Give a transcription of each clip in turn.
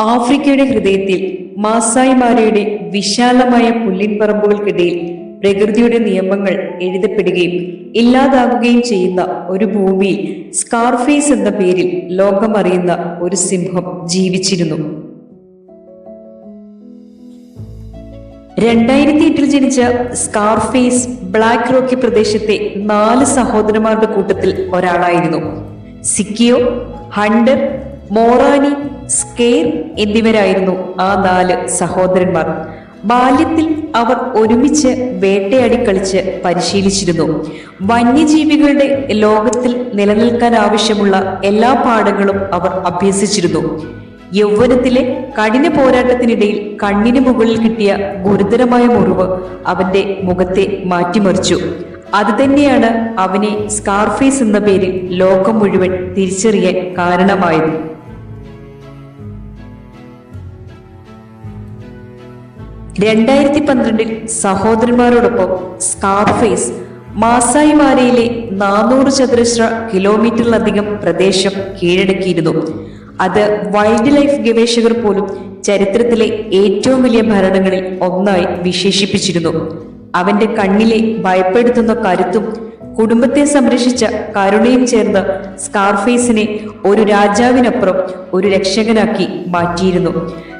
ആഫ്രിക്കയുടെ ഹൃദയത്തിൽ മാസായിമാരയുടെ വിശാലമായ പുല്ലിൻപറമ്പുകൾക്കിടയിൽ പ്രകൃതിയുടെ നിയമങ്ങൾ എഴുതപ്പെടുകയും ഇല്ലാതാകുകയും ചെയ്യുന്ന ഒരു ഭൂമി സ്കാർഫേസ് എന്ന പേരിൽ ലോകമറിയുന്ന ഒരു സിംഹം ജീവിച്ചിരുന്നു. രണ്ടായിരത്തി എട്ടിൽ ജനിച്ച സ്കാർഫേസ് ബ്ലാക്ക് റോക്കി പ്രദേശത്തെ നാല് സഹോദരന്മാരുടെ കൂട്ടത്തിൽ ഒരാളായിരുന്നു. സിക്കിയോ ഹണ്ടർ മോറാനി സ്കെയർ എന്നിവരായിരുന്നു ആ നാല് സഹോദരന്മാർ. ബാല്യത്തിൽ അവർ ഒരുമിച്ച് വേട്ടയാടി കളിച്ച് പരിശീലിച്ചിരുന്നു. വന്യജീവികളുടെ ലോകത്തിൽ നിലനിൽക്കാൻ ആവശ്യമുള്ള എല്ലാ പാഠങ്ങളും അവർ അഭ്യസിച്ചിരുന്നു. യൗവനത്തിലെ കഠിന പോരാട്ടത്തിനിടയിൽ കണ്ണിന് മുകളിൽ കിട്ടിയ ഗുരുതരമായ മുറിവ് അവന്റെ മുഖത്തെ മാറ്റിമറിച്ചു. അത് തന്നെയാണ് അവനെ സ്കാർഫേസ് എന്ന പേരിൽ ലോകം മുഴുവൻ തിരിച്ചറിയാൻ കാരണമായത്. രണ്ടായിരത്തി പന്ത്രണ്ടിൽ സഹോദരന്മാരോടൊപ്പം സ്കാർഫേസ് മാസായിമാരയിലെ നാനൂറ് ചതുരശ്ര കിലോമീറ്ററിലധികം പ്രദേശം കീഴടക്കിയിരുന്നു. അത് വൈൽഡ് ലൈഫ് ഗവേഷകർ പോലും ചരിത്രത്തിലെ ഏറ്റവും വലിയ ഭരണങ്ങളിൽ ഒന്നായി വിശേഷിപ്പിച്ചിരുന്നു. അവന്റെ കണ്ണിലെ ഭയപ്പെടുത്തുന്ന കരുത്തും കുടുംബത്തെ സംരക്ഷിച്ച കരുണയും ചേർന്ന് സ്കാർഫേസിനെ ഒരു രാജാവിനപ്പുറം ഒരു രക്ഷകനാക്കി മാറ്റിയിരുന്നു.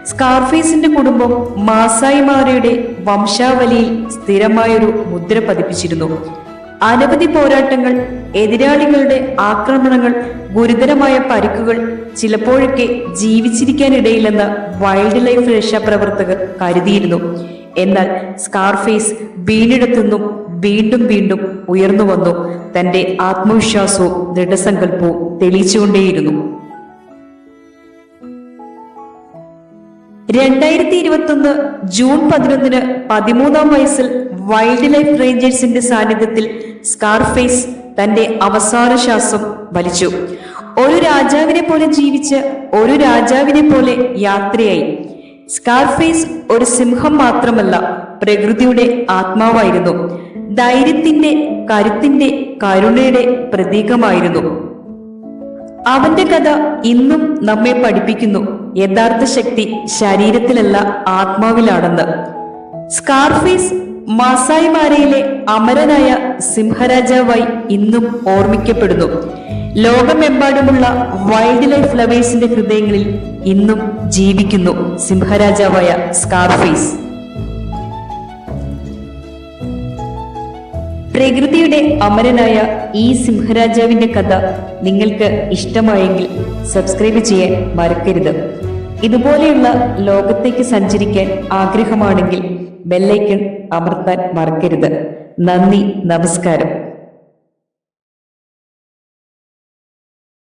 സ്കാർഫേസിന്റെ കുടുംബം മാസായിമാരയുടെ വംശാവലിയിൽ സ്ഥിരമായൊരു മുദ്ര പതിപ്പിച്ചിരുന്നു. അനവധി പോരാട്ടങ്ങൾ എതിരാളികളുടെ ആക്രമണങ്ങൾ ഗുരുതരമായ പരിക്കുകൾ ചിലപ്പോഴൊക്കെ ജീവിച്ചിരിക്കാനിടയില്ലെന്ന് വൈൽഡ് ലൈഫ് രക്ഷാപ്രവർത്തകർ കരുതിയിരുന്നു. എന്നാൽ സ്കാർഫേസ് വീണിടത്തുനിന്നും വീണ്ടും വീണ്ടും ഉയർന്നു വന്നു. തന്റെ ആത്മവിശ്വാസവും ദൃഢസങ്കല്പവും തെളിയിച്ചുകൊണ്ടേയിരുന്നു. രണ്ടായിരത്തി ഇരുപത്തൊന്ന് ജൂൺ പതിനൊന്നിന് പതിമൂന്നാം വയസ്സിൽ വൈൽഡ് ലൈഫ് റേഞ്ചേഴ്സിന്റെ സാന്നിധ്യത്തിൽ സ്കാർഫേസ് തന്റെ അവസാന ശ്വാസം വലിച്ചു. ഒരു രാജാവിനെ പോലെ ജീവിച്ച് ഒരു രാജാവിനെ പോലെ യാത്രയായി. സ്കാർഫേസ് ഒരു സിംഹം മാത്രമല്ല പ്രകൃതിയുടെ ആത്മാവായിരുന്നു. ധൈര്യത്തിന്റെ കരുത്തിന്റെ കരുണയുടെ പ്രതീകമായിരുന്നു. അവന്റെ കഥ ഇന്നും നമ്മെ പഠിപ്പിക്കുന്നു. യഥാർത്ഥ ശക്തി ശരീരത്തിലല്ല ആത്മാവിലാണെന്ന്. സ്കാർഫേസ് മാസായിമാരയിലെ അമരനായ സിംഹരാജാവായി ഇന്നും ഓർമ്മിക്കപ്പെടുന്നു. ലോകമെമ്പാടുമുള്ള വൈൽഡ് ലൈഫ് ലവേഴ്സിന്റെ ഹൃദയങ്ങളിൽ ഇന്നും ജീവിക്കുന്നു സിംഹരാജാവായ സ്കാർഫേസ് പ്രകൃതിയുടെ അമരനായ ഈ സിംഹരാജാവിന്റെ കഥ നിങ്ങൾക്ക് ഇഷ്ടമായെങ്കിൽ സബ്സ്ക്രൈബ് ചെയ്യാൻ മറക്കരുത്. ഇതുപോലെയുള്ള ലോകത്തേക്ക് സഞ്ചരിക്കാൻ ആഗ്രഹമാണെങ്കിൽ ബെല്ലൈക്കൺ അമർത്താൻ മറക്കരുത്. നന്ദി നമസ്കാരം.